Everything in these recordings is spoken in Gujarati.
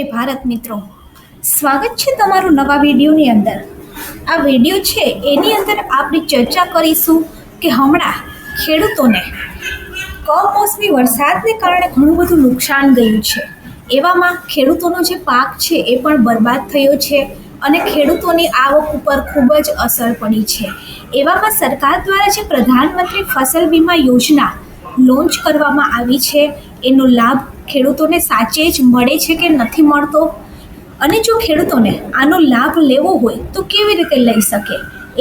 ભારત મિત્રો. સ્વાગત છે તમારું નવા વિડીયોની અંદર. આ વીડિયો છે એની અંદર આપણે ચર્ચા કરીશું કે હમણાં ખેડૂતોને કમોસમી વરસાદને કારણે ઘણું બધું નુકસાન ગયું છે. એવામાં ખેડૂતોનો જે પાક છે એ પણ બરબાદ થયો છે અને ખેડૂતોની આવક ઉપર ખૂબ જ અસર પડી છે. એવામાં સરકાર દ્વારા જે પ્રધાનમંત્રી ફસલ વીમા યોજના લોન્ચ કરવામાં આવી છે, એનો લાભ ખેડૂતોને સાચે જ મળે છે કે નથી મળતો? અને જો ખેડૂતોને આનો લાભ લેવો હોય, તો કેવી રીતે લઈ શકે?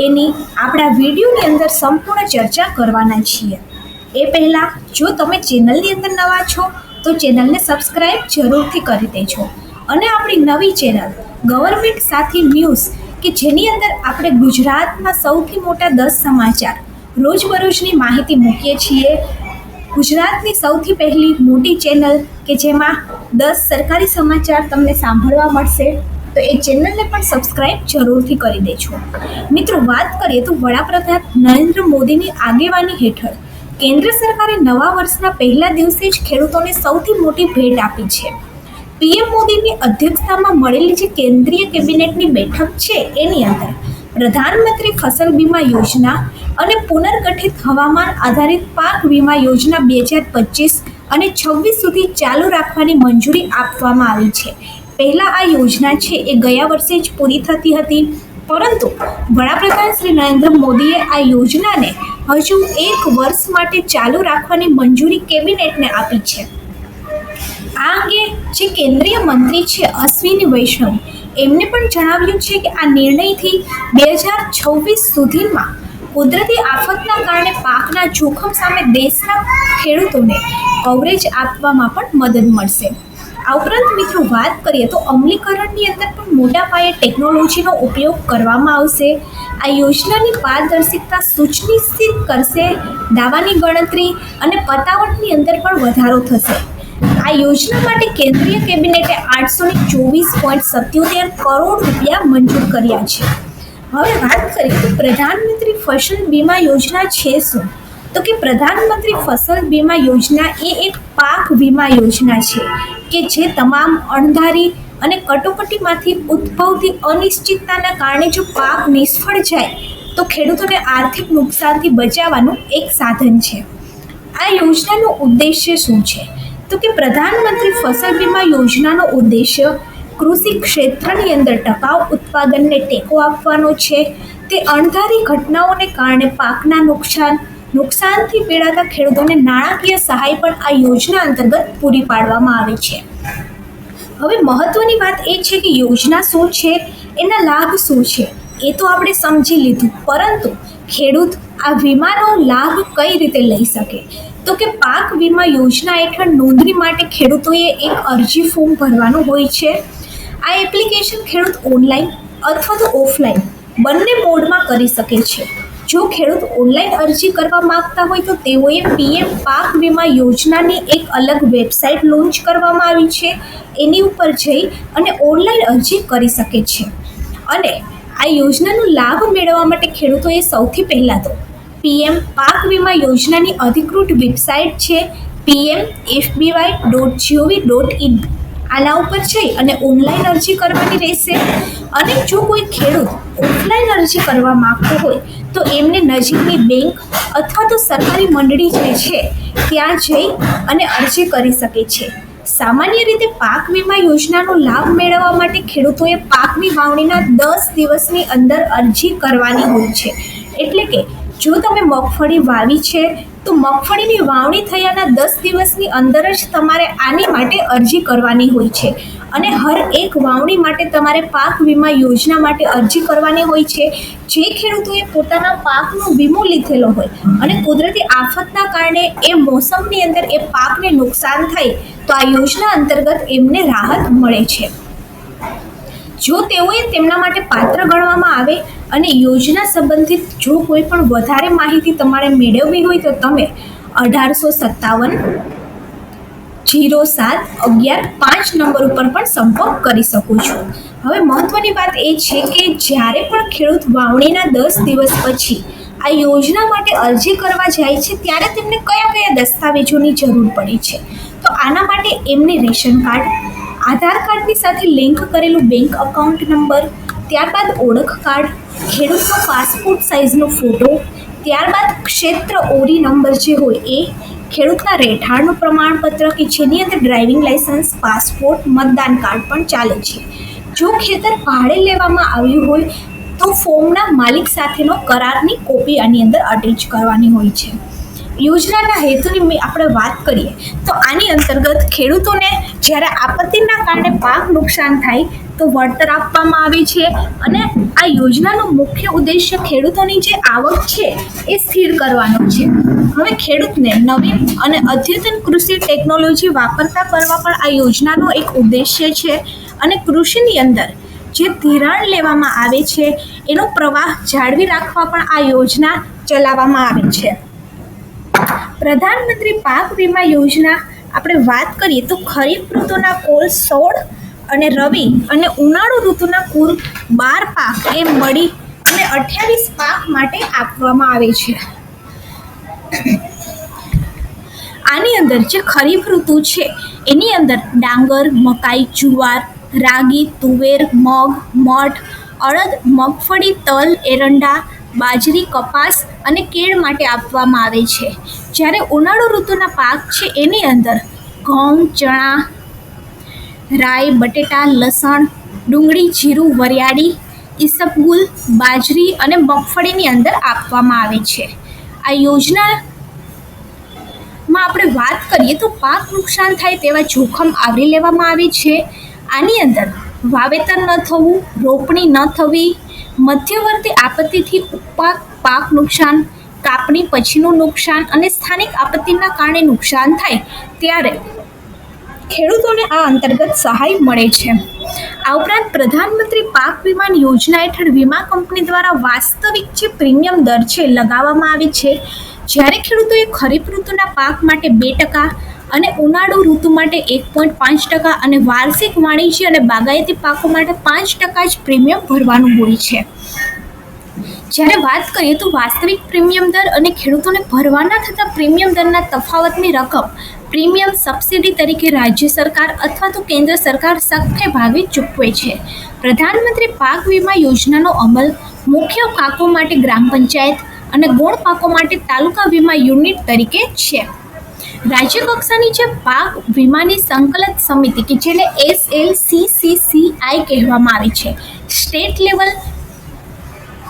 એની આપણા વિડીયોની અંદર સંપૂર્ણ ચર્ચા કરવાના છીએ. એ પહેલાં, જો તમે ચેનલની અંદર નવા છો, તો ચેનલને સબસ્ક્રાઈબ જરૂરથી કરી દેજો. અને આપણી નવી ચેનલ, ગવર્મેન્ટ સાથી ન્યૂઝ, કે જેની અંદર આપણે ગુજરાતમાં સૌથી મોટા દસ સમાચાર, રોજબરોજની માહિતી મૂકીએ છીએ ગુજરાતની સૌથી પહેલી મોટી ચેનલ કે જેમાં દસ સરકારી સમાચાર તમને સાંભળવા મળશે, તો એ ચેનલને પણ સબસ્ક્રાઇબ જરૂરથી કરી દેજો. મિત્રો, વાત કરીએ તો વડાપ્રધાન નરેન્દ્ર મોદીની આગેવાની હેઠળ. કેન્દ્ર સરકારે નવા વર્ષના પહેલા દિવસે જ ખેડૂતોને સૌથી મોટી ભેટ આપી છે. પીએમ મોદીની અધ્યક્ષતામાં મળેલી જે કેન્દ્રીય કેબિનેટની બેઠક છે, એની અંદર પ્રધાનમંત્રી ફસલ બીમા યોજના અને પુનર્ગઠિત હવામાન આધારિત પાક વીમા યોજના બે હજાર પચીસ અને છવ્વીસ સુધી ચાલુ રાખવાની મંજૂરી આપવામાં આવી છે. પહેલાં આ યોજના છે એ ગયા વર્ષે જ પૂરી થતી હતી. પરંતુ વડાપ્રધાન શ્રી નરેન્દ્ર મોદીએ આ યોજનાને હજુ એક વર્ષ માટે ચાલુ રાખવાની મંજૂરી કેબિનેટને આપી છે. આ અંગે જે કેન્દ્રીય મંત્રી છે અશ્વિની વૈષ્ણવ એમને પણ જણાવ્યું છે કે આ નિર્ણયથી બે હજાર છવ્વીસ સુધીમાં કુદરતી આફતના કારણે પાકના જોખમ સામે દેશના ખેડૂતોને કવરેજ આપવામાં પણ મદદ મળશે. આ ઉપરાંત મિત્રો વાત કરીએ તો અમલીકરણની અંદર પણ મોટા પાયે ટેકનોલોજીનો ઉપયોગ કરવામાં આવશે. આ યોજનાની પારદર્શિકતા સુનિશ્ચિત કરશે. દાવાની ગણતરી અને પતાવટની અંદર પણ વધારો થશે. આ યોજના માટે કેન્દ્રીય કેબિનેટે આઠસો ને ચોવીસ પોઈન્ટ સત્યોતેર કરોડ રૂપિયા મંજૂર કર્યા છે. હવે વાત કરીએ તો પ્રધાનમંત્રી ફસલ બીમા યોજના છે શું? તો કે પ્રધાનમંત્રી ફસલ બીમા યોજના એ એક પાક વીમા યોજના છે કે જે તમામ અણધારી અને કટોકટીમાંથી ઉદ્ભવતી અનિશ્ચિતતાના કારણે જો પાક નિષ્ફળ જાય, તો ખેડૂતોને આર્થિક નુકસાનથી બચાવવાનું એક સાધન છે. આ યોજનાનો ઉદ્દેશ્ય શું છે? તો કે પ્રધાનમંત્રી ફસલ વીમા યોજનાનો ઉદ્દેશ્ય કૃષિ ક્ષેત્રની અંદર ટકાઉ ઉત્પાદનને ટેકો આપવાનો છે. તે અણધારી ઘટનાઓને કારણે પાકના નુકસાન, નુકસાનથી પીડાતા ખેડૂતોને નાણાકીય સહાય પણ આ યોજના અંતર્ગત પૂરી પાડવામાં આવે છે. હવે મહત્વની વાત એ છે કે યોજના શું છે, એના લાભ શું છે, એ તો આપણે સમજી લીધું. પરંતુ ખેડૂત આ વીમાનો લાભ કઈ રીતે લઈ શકે? તો કે પાક વીમા યોજના હેઠળ નોંધણી માટે ખેડૂતોએ એક અરજી ફોર્મ ભરવાનું હોય છે. આ એપ્લિકેશન ખેડૂત ઓનલાઈન અથવા તો ઓફલાઈન બંને મોડમાં કરી શકે છે. જો ખેડૂત ઓનલાઈન અરજી કરવા માંગતા હોય તો તેઓએ પીએમ પાક વીમા યોજનાની એક અલગ વેબસાઇટ લોન્ચ કરવામાં આવી છે. એની ઉપર જઈ અને ઓનલાઈન અરજી કરી શકે છે. અને આ યોજનાનો લાભ મેળવવા માટે ખેડૂતોએ સૌથી પહેલાં તો પીએમ પાક વીમા યોજનાની અધિકૃત વેબસાઇટ છે PM FBY dot GOV dot in. આના ઉપર જઈ અને ઓનલાઈન અરજી કરવાની રહેશે. અને જો કોઈ ખેડૂત ઓફલાઈન અરજી કરવા માંગતો હોય, તો એમને નજીકની બેંક અથવા તો સરકારી મંડળી જે છે, ત્યાં જઈ અને અરજી કરી શકે છે. સામાન્ય રીતે પાક વીમા યોજનાનો લાભ મેળવવા માટે ખેડૂતોએ પાકની વાવણીના દસ દિવસની અંદર અરજી કરવાની હોય છે. એટલે કે જો તમે મગફળી વાવી છે, તો મગફળીની વાવણી થયાના દસ દિવસની અંદર જ તમારે આની માટે અરજી કરવાની હોય છે. અને હર એક વાવણી માટે તમારે પાક વીમા યોજના માટે અરજી કરવાની હોય છે. જે ખેડૂતોએ પોતાના પાકનો વીમો લીધેલો હોય અને કુદરતી આફતના કારણે એ મોસમની અંદર એ પાકને નુકસાન થાય, તો આ યોજના અંતર્ગત એમને રાહત મળે છે. જો તેઓએ તેમના માટે પાત્ર ગણવામાં આવે અને યોજના સંબંધિત જો કોઈ પણ વધારે માહિતી તમારે મેળવવી હોય તો તમે અઢારસો સત્તાવન જીરો સાત અગિયાર પાંચ નંબર ઉપર પણ સંપર્ક કરી શકો છો. હવે મહત્વની વાત એ છે કે જ્યારે પણ ખેડૂત વાવણીના દસ દિવસ પછી આ યોજના માટે અરજી કરવા જાય છે, ત્યારે તેમને કયા કયા દસ્તાવેજોની જરૂર પડે છે? તો આના માટે એમને રેશન કાર્ડ આધાર કાર્ડની સાથે લિંક કરેલું બેંક અકાઉન્ટ નંબર ત્યારબાદ ઓળખ કાર્ડ, ખેડૂતનો પાસપોર્ટ સાઇઝનો ફોટો ત્યારબાદ ક્ષેત્ર ઓરી નંબર જે હોય એ, ખેડૂતના રહેઠાણનું પ્રમાણપત્ર કે જેની અંદર ડ્રાઇવિંગ લાઇસન્સ પાસપોર્ટ મતદાન કાર્ડ પણ ચાલે છે. જો ખેતર ભાડે લેવામાં આવ્યું હોય, તો ફોર્મના માલિક સાથેનો કરારની કોપી આની અંદર અટેચ કરવાની હોય છે. યોજનાના હેતુની આપણે વાત કરીએ, તો આની અંતર્ગત ખેડૂતોને જ્યારે આપત્તિના કારણે પાક નુકસાન થાય, તો વળતર આપવામાં આવે છે અને આ યોજનાનો મુખ્ય ઉદ્દેશ્ય ખેડૂતોની જે આવક છે, એ સ્થિર કરવાનો છે. હવે ખેડૂતને નવીન અને અદ્યતન કૃષિ ટેકનોલોજી વાપરતા કરવા પણ આ યોજનાનો એક ઉદ્દેશ્ય છે અને કૃષિની અંદર જે ધિરાણ લેવામાં આવે છે, એનો પ્રવાહ જાળવી રાખવા પણ આ યોજના ચલાવવામાં આવે છે. પ્રધાનમંત્રી પાક વીમા યોજના આપણે વાત કરીએ તો ખરીફ ઋતુના કુલ સોળ અને રવિ અને ઉનાળુ ઋતુના કુલ બાર પાક એ મળી અને અઠ્યાવીસ પાક માટે આપવામાં આવે છે. આની અંદર જે ખરીફ ઋતુ છે, એની અંદર ડાંગર, મકાઈ, જુવાર, રાગી, તુવેર, મગ, મઠ, અડદ, મગફળી, તલ, એરંડા બાજરી, કપાસ અને કેળ માટે આપવામાં આવે છે. જ્યારે ઉનાળુ ઋતુના પાક છે એની અંદર ઘઉં, ચણા, રાઈ, બટેટા, લસણ, ડુંગળી, જીરું, વરિયાળી ઈસબગુલ બાજરી અને મગફળીની અંદર આપવામાં આવે છે. આ યોજના માં આપણે વાત કરીએ તો પાક નુકસાન થાય તેવા જોખમ આવરી લેવામાં આવે છે. આની અંદર વાવેતર ન થવું, રોપણી ન થવી મધ્યવર્તી આપત્તિથી ઉપાક પાક નુકસાન, કાપણી પછીનું નુકસાન અને સ્થાનિક આપત્તિના કારણે નુકસાન થાય ત્યારે ખેડૂતોને આ અંતર્ગત સહાય મળે છે. આ ઉપરાંત પ્રધાનમંત્રી પાક વીમા યોજના હેઠળ વીમા કંપની દ્વારા વાસ્તવિક જે પ્રીમિયમ દર છે લગાવવામાં આવે છે, જ્યારે ખેડૂતોએ ખરીફ ઋતુના પાક માટે બે ટકા અને ઉનાળુ ઋતુ માટે એક પોઈન્ટ પાંચ ટકા અને વાર્ષિક વાણિજ્ય અને બાગાયતી પાકો માટે પાંચ ટકા જ પ્રીમિયમ ભરવાનું હોય છે. જ્યારે વાત કરીએ તો વાસ્તવિક પ્રીમિયમ દર અને ખેડૂતોને ભરવાના થતા પ્રીમિયમ દરના તફાવતની રકમ પ્રીમિયમ સબસિડી તરીકે રાજ્ય સરકાર અથવા તો કેન્દ્ર સરકાર સખ્ય ભાવે ચૂકવે છે. પ્રધાનમંત્રી પાક વીમા યોજનાનો અમલ મુખ્ય પાકો માટે ગ્રામ પંચાયત અને ગૌણ પાકો માટે તાલુકા વીમા યુનિટ તરીકે છે. રાજ્ય કક્ષાની જે પાક વીમાની સંકલન સમિતિ કે જેને S L C C C I કહેવામાં આવે છે, state level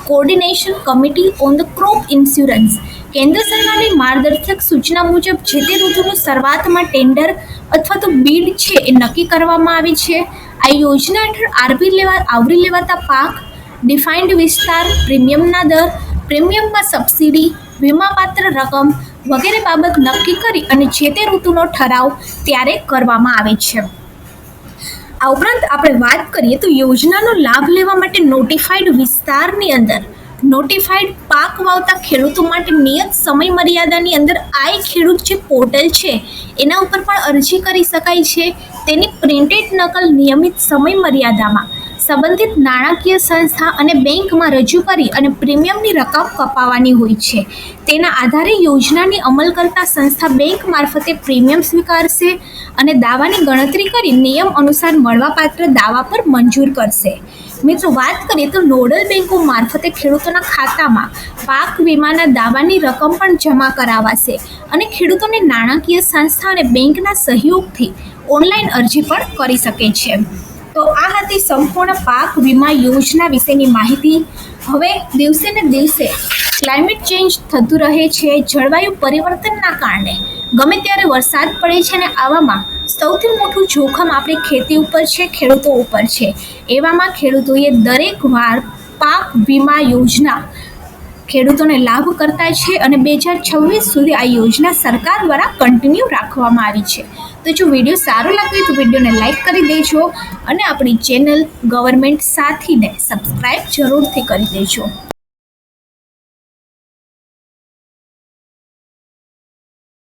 coordination committee on the crop insurance. કેન્દ્ર સરકારની માર્ગદર્શક સૂચના મુજબ જે તે ઋતુનું શરૂઆતમાં ટેન્ડર અથવા તો બીડ છે એ નક્કી કરવામાં આવી છે. આ યોજના હેઠળ આરબી લેવા, આવરી લેવાતા પાક, ડિફાઇન્ડ વિસ્તાર, પ્રીમિયમના દર, પ્રીમિયમમાં સબસિડી, વીમાપાત્ર રકમ વગેરે બાબત નક્કી કરી અને જે તે ઋતુનો ઠરાવ ત્યારે કરવામાં આવે છે. આ ઉપરાંત આપણે વાત કરીએ તો યોજનાનો લાભ લેવા માટે નોટિફાઈડ વિસ્તારની અંદર નોટિફાઈડ પાક વાવતા ખેડૂતો માટે નિયત સમય મર્યાદાની અંદર આઈ ખેડૂત જે પોર્ટલ છે, એના ઉપર પણ અરજી કરી શકાય છે. તેની પ્રિન્ટેડ નકલ નિયમિત સમય મર્યાદામાં સંબંધિત નાણાકીય સંસ્થા અને બેંકમાં રજૂ કરી અને પ્રીમિયમની રકમ કપાવવાની હોય છે. તેના આધારે યોજનાની અમલ કરતા સંસ્થા બેંક મારફતે પ્રીમિયમ સ્વીકારશે અને દાવાની ગણતરી કરી નિયમ અનુસાર મળવાપાત્ર દાવા પર મંજૂર કરશે. મિત્રો, વાત કરીએ તો નોડલ બેંકો મારફતે ખેડૂતોના ખાતામાં પાક વીમાના દાવાની રકમ પણ જમા કરાવાશે અને ખેડૂતોને નાણાકીય સંસ્થા અને બેંકના સહયોગથી ઓનલાઈન અરજી પણ કરી શકે છે. તો આ હતી સંપૂર્ણ પાક વીમા યોજના વિશેની માહિતી. હવે દિવસે ને દિવસે ક્લાઇમેટ ચેન્જ થતું રહે છે, જળવાયુ પરિવર્તનના કારણે. ગમે ત્યારે વરસાદ પડે છે અને આવામાં સૌથી મોટું જોખમ આપણી ખેતી ઉપર છે, ખેડૂતો ઉપર છે. એવામાં ખેડૂતોએ દરેક વાર પાક વીમા યોજના ખેડૂતોને લાભ કરતા છે અને બે હજાર છવ્વીસ સુધી આ યોજના સરકાર દ્વારા કન્ટિન્યુ રાખવામાં આવી છે. તો જો વીડિયો સારો લાગે તો વિડીયોને લાઇક કરી દેજો અને આપણી ચેનલ ગવર્મેન્ટ સાથીને સબસ્ક્રાઈબ જરૂરથી કરી દેજો.